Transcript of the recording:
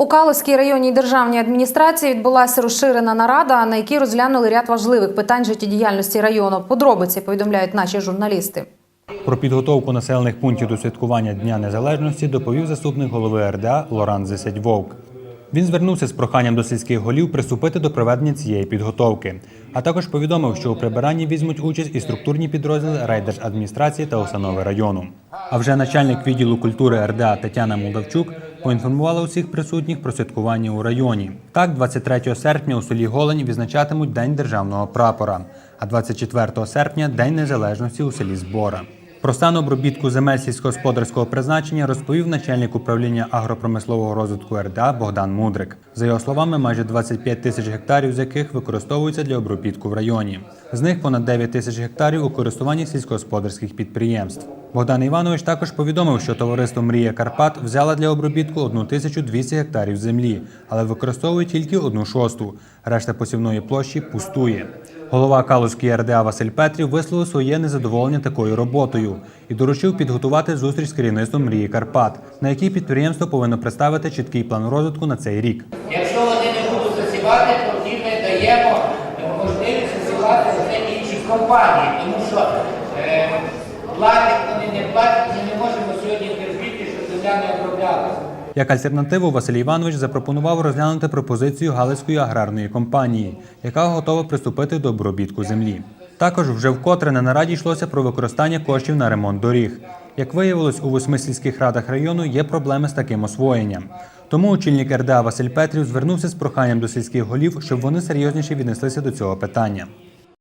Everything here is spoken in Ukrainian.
У Калузькій районній державній адміністрації відбулася розширена нарада, на якій розглянули ряд важливих питань життєдіяльності району. Подробиці повідомляють наші журналісти. Про підготовку населених пунктів до святкування Дня Незалежності доповів заступник голови РДА Лоран Зисять Вовк. Він звернувся з проханням до сільських голів приступити до проведення цієї підготовки, а також повідомив, що у прибиранні візьмуть участь і структурні підрозділи райдержадміністрації та установи району. А вже начальник відділу культури РДА Тетяна Молдавчук поінформувала усіх присутніх про святкування у районі. Так, 23 серпня у селі Голень відзначатимуть День державного прапора, а 24 серпня День незалежності у селі Збора. Про стан обробітку земель сільськогосподарського призначення розповів начальник управління агропромислового розвитку РДА Богдан Мудрик. За його словами, майже 25 тисяч гектарів з яких використовуються для обробітку в районі. З них понад 9 тисяч гектарів у користуванні сільськогосподарських підприємств. Богдан Іванович також повідомив, що товариство Мрія Карпат взяла для обробітку 1200 гектарів землі, але використовує тільки одну шосту. Решта посівної площі пустує. Голова Калузької РДА Василь Петрів висловив своє незадоволення такою роботою і доручив підготувати зустріч з керівництвом мрії Карпат, на якій підприємство повинно представити чіткий план розвитку на цей рік. Якщо вони не будуть засівати, тоді ми даємо можливість засівати вже інші компанії, тому що платять вони не платять, ми не можемо сьогодні терпіти, щоб земля не оброблялася. Як альтернативу Василь Іванович запропонував розглянути пропозицію Галицької аграрної компанії, яка готова приступити до обробітку землі. Також вже вкотре на нараді йшлося про використання коштів на ремонт доріг. Як виявилось, у восьми сільських радах району є проблеми з таким освоєнням. Тому очільник РДА Василь Петрів звернувся з проханням до сільських голів, щоб вони серйозніше віднеслися до цього питання.